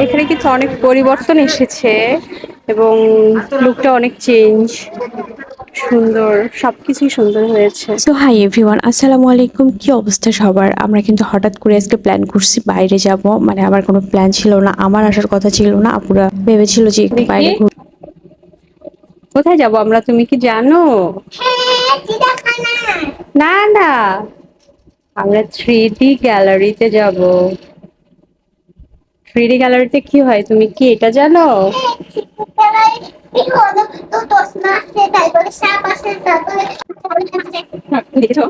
এখানে কিন্তু অনেক পরিবর্তন এসেছে এবং লুকটা অনেক চেঞ্জ সুন্দর সবকিছুই সুন্দর হয়েছে। সো হাই এভরিওয়ান আসসালামু আলাইকুম কি অবস্থা সবার? আমরা কিন্তু হঠাৎ করে আজকে প্ল্যান করছি বাইরে যাব মানে আমার কোনো প্ল্যান ছিল না আমার আসার কথা ছিল না আপুরা ভেবেছিল যে একটু বাইরে ঘুর- কোথায় যাব আমরা তুমি কি জানো? না না। আমরা থ্রি ডি গ্যালারিতে যাব। থ্রি ডি গ্যালারিতে কি হয়? তুমি কি এটা জানো? দেখেছ?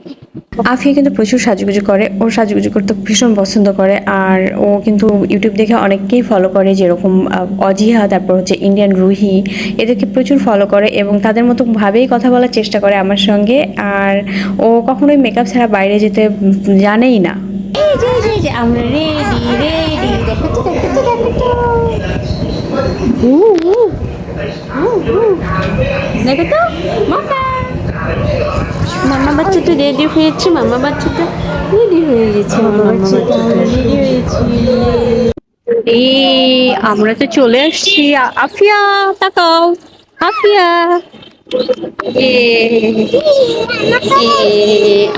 আফিয়া কিন্তু প্রচুর সাজুগুজু করে ও সাজুগুজু করতে ভীষণ পছন্দ করে, আর ও কিন্তু ইউটিউব দেখে অনেককেই ফলো করে যেরকম অজিহা, তারপর হচ্ছে ইন্ডিয়ান রুহি, এদেরকে প্রচুর ফলো করে এবং তাদের মতো ভাবেই কথা বলার চেষ্টা করে আমার সঙ্গে, আর ও কখনোই মেকআপ ছাড়া বাইরে যেতে জানেই না। দেখো তো দেখো বাচ্চা তো মামা মামা রেডি হয়েছে মামা বাচ্চাটা রেডি হয়ে গেছে মামা বাচ্চাটা রেডি হয়েছে। এই আমরা তো চলে আসছি। আফিয়া তাকাও। আফিয়া।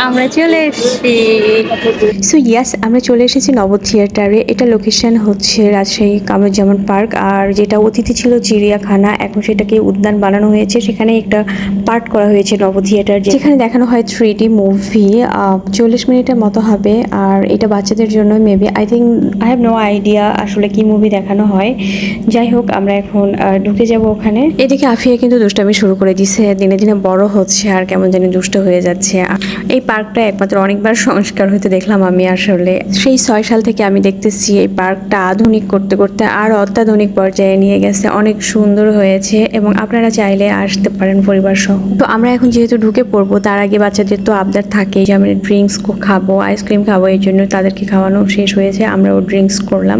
আমরা চলে এসেছি। সো ইয়াস আমরা চলে এসেছি নব থিয়েটারে। এটা লোকেশন হচ্ছে রাজশাহী কামরুজ্জামান পার্ক। আর যেটা অতিথি ছিল চিড়িয়াখানা এখন সেটাকে উদ্যান বানানো হয়েছে। সেখানে একটা পার্ট করা হয়েছে নব থিয়েটার যেখানে দেখানো হয় থ্রি ডি মুভি চল্লিশ মিনিটের মতো হবে। আর এটা বাচ্চাদের জন্য maybe I think I have no idea আসলে কি মুভি দেখানো হয়। যাই হোক আমরা এখন ঢুকে যাব ওখানে। এদিকে আফিয়া কিন্তু দুষ্টামি শুরু করে দিছে, দিনে দিনে বড় হচ্ছে আর কেমন জানি দুষ্ট হয়ে যাচ্ছে। এই পার্কটা একমাত্র অনেকবার সংস্কার হতে দেখলাম আমি আসলে। সেই ছয় সাল থেকে আমি দেখতেছি এই পার্কটা আধুনিক করতে করতে আর অত্যাধুনিক পর্যায়ে নিয়ে গেছে, অনেক সুন্দর হয়েছে এবং আপনারা চাইলে আসতে পারেন পরিবার সহ। তো আমরা এখন যেহেতু ঢুকে পড়ব, তার আগে বাচ্চাদের তো আবদার থাকে যে আমরা ড্রিঙ্কস খাব আইসক্রিম খাব, এই জন্য তাদেরকে খাওয়ানো শেষ হয়েছে আমরাও ড্রিঙ্কস করলাম।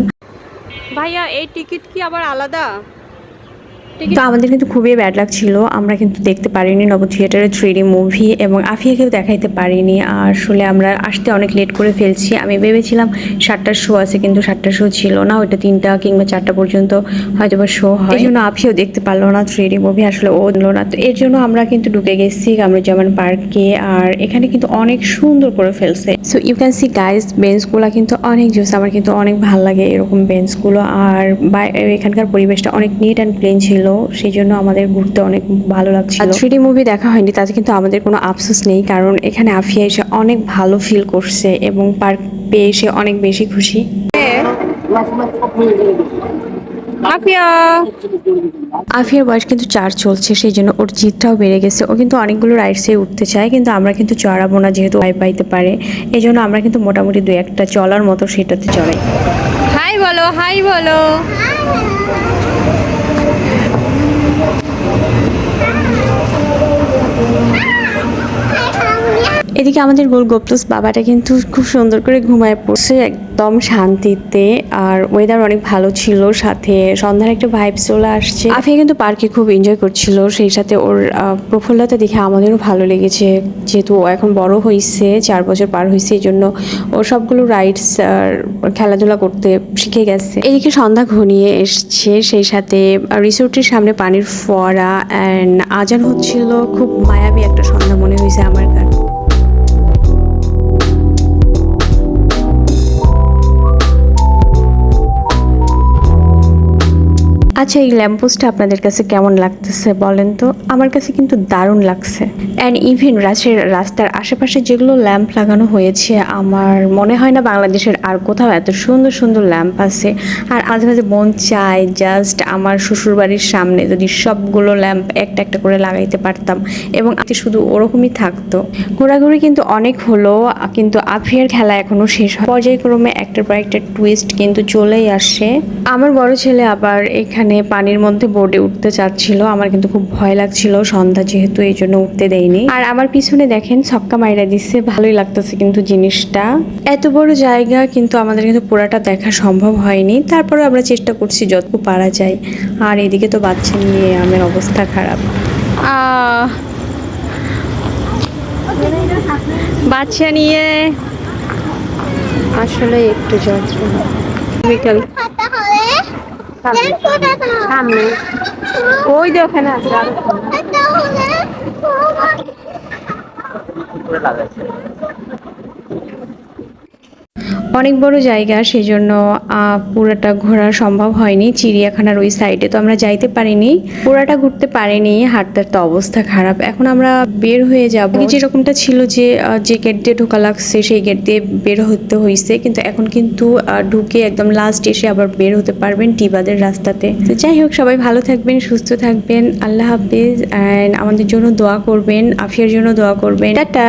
ভাইয়া, এই টিকিট কি আবার আলাদা? তো আমাদের কিন্তু খুবই ব্যাড লাগছিল আমরা কিন্তু দেখতে পারিনি নব থিয়েটারের থ্রি মুভি এবং আফিয়াকেও দেখাইতে পারিনি। আর আসলে আমরা আসতে অনেক লেট করে ফেলছি। আমি ভেবেছিলাম সাতটার শো আছে কিন্তু সাতটার শো ছিল না। ওইটা তিনটা কিংবা চারটা পর্যন্ত হয়তো বা শো হয়। এই জন্য আফিয়াও দেখতে পারল না থ্রি মুভি আসলে ও দিল না। তো এর জন্য আমরা কিন্তু ঢুকে গেছি কামরুজ্জামান পার্কে। আর এখানে কিন্তু অনেক সুন্দর করে ফেলছে। So you can see guys বেঞ্চগুলো কিন্তু অনেক জোস। আমার কিন্তু অনেক ভালো লাগে এরকম বেঞ্চগুলো আর এখানকার পরিবেশটা অনেক নিট অ্যান্ড ক্লিন ছিল। সেই জন্য আমাদের ঘুরতে অনেক ভালো লাগছিল। থ্রি ডি মুভি দেখা হয়নি তাতে কিন্তু আমাদের কোনো আফসোস নেই কারণ এখানে আফিয়া এসে অনেক ভালো ফিল করছে এবং পার্ক পেয়ে এসে অনেক বেশি খুশি। আফিয়া! আফিয়ার বয়স কিন্তু চার চলছে সেই জন্য ওর জিদটাও বেড়ে গেছে। ও কিন্তু অনেকগুলো রাইডসে উঠতে চায় কিন্তু আমরা কিন্তু চড়াবো না যেহেতু ভয় পাইতে পারে। এই জন্য আমরা কিন্তু মোটামুটি দু একটা চলার মতো সেটাতে চড়াই। হাই বলো হাই বলো। এদিকে আমাদের গোল গোপ্তস বাবাটা কিন্তু খুব সুন্দর করে ঘুমায় পড়ছে একদম শান্তিতে আর ওয়েদার অনেক ভালো ছিল, সাথে সন্ধ্যার একটা ভাইব চলে আসছে। আফিয়া কিন্তু পার্কে খুব এনজয় করছিল, সেই সাথে ওর প্রফুল্লতা দেখে আমাদেরও ভালো লেগেছে, যেহেতু ও এখন বড় হয়েছে চার বছর পার হয়েছে এই জন্য ও সবগুলো রাইডস খেলাধুলা করতে শিখে গেছে। এদিকে সন্ধ্যা ঘনিয়ে এসছে, সেই সাথে রিসোর্টের সামনে পানির ফোয়ারা অ্যান্ড আজান হচ্ছিল, খুব মায়াবী একটা সন্ধ্যা মনে হয়েছে আমার কাছে। আচ্ছা এই ল্যাম্পোস্টটা আপনাদের কাছে কেমন লাগতেছে বলেন তো? আমার কাছে কিন্তু দারুণ লাগছে। অ্যান্ড ইভেন রাশের রাস্তার আশেপাশে যেগুলো ল্যাম্প লাগানো হয়েছে, আমার মনে হয় না বাংলাদেশের আর কোথাও এত সুন্দর সুন্দর ল্যাম্প আছে। আর মাঝে মাঝে মন চায় জাস্ট আমার শ্বশুরবাড়ির সামনে যদি সবগুলো ল্যাম্প একটা একটা করে লাগাইতে পারতাম। এবং আজকে শুধু ওরকমই থাকতো। ঘোরাঘুরি কিন্তু অনেক হলো, কিন্তু আফিয়ার খেলা এখনও শেষ হয়। পর্যায়ক্রমে একটার পর একটা টুইস্ট কিন্তু চলেই আসে। আমার বড় ছেলে আবার এখানে পানির মধ্যে বোর্ডে উঠতে চাচ্ছিল। আমার কিন্তু খুব ভয় লাগছিল। সন্ধ্যা যেহেতু এই জন্য উঠতে দেয়নি। আর আমার পিছনে দেখেন, ছক্কা মাইরা দিচ্ছে। ভালোই লাগতেছে কিন্তু জিনিসটা। এত বড় জায়গা, কিন্তু আমাদের কিন্তু পুরাটা দেখা সম্ভব হয়নি। তারপরে আমরা চেষ্টা করছি যতটুকু পারা যায়। আর এদিকে তো বাচ্চা নিয়ে আমার অবস্থা খারাপ। বাচ্চা নিয়ে আসলে একটু বিকাল সামনে সামনে ওই যে ওখানে আছে আর। অনেক বড় জায়গা সেজন্য আহ, পুরোটা ঘোরা সম্ভব হয়নি। চিড়িয়াখানার ওই সাইডে তো আমরা যাইতে পারিনি। পুরাটা ঘুরতে পারিনি হাঁটতে তো অবস্থা খারাপ। এখন আমরা বের হয়ে যাব। যেরকমটা ছিল যে যে গেট দিয়ে ঢোকা লাগছে সেই গেট দিয়ে বের হতে হয়েছে কিন্তু এখন কিন্তু ঢুকে একদম লাস্ট এসে আবার বের হতে পারবেন টিবাদের রাস্তাতে। তো যাই হোক সবাই ভালো থাকবেন সুস্থ থাকবেন। আল্লাহ হাফিজ। অ্যান্ড আমাদের জন্য দোয়া করবেন আফিয়ার জন্য দোয়া করবেন। টাটা!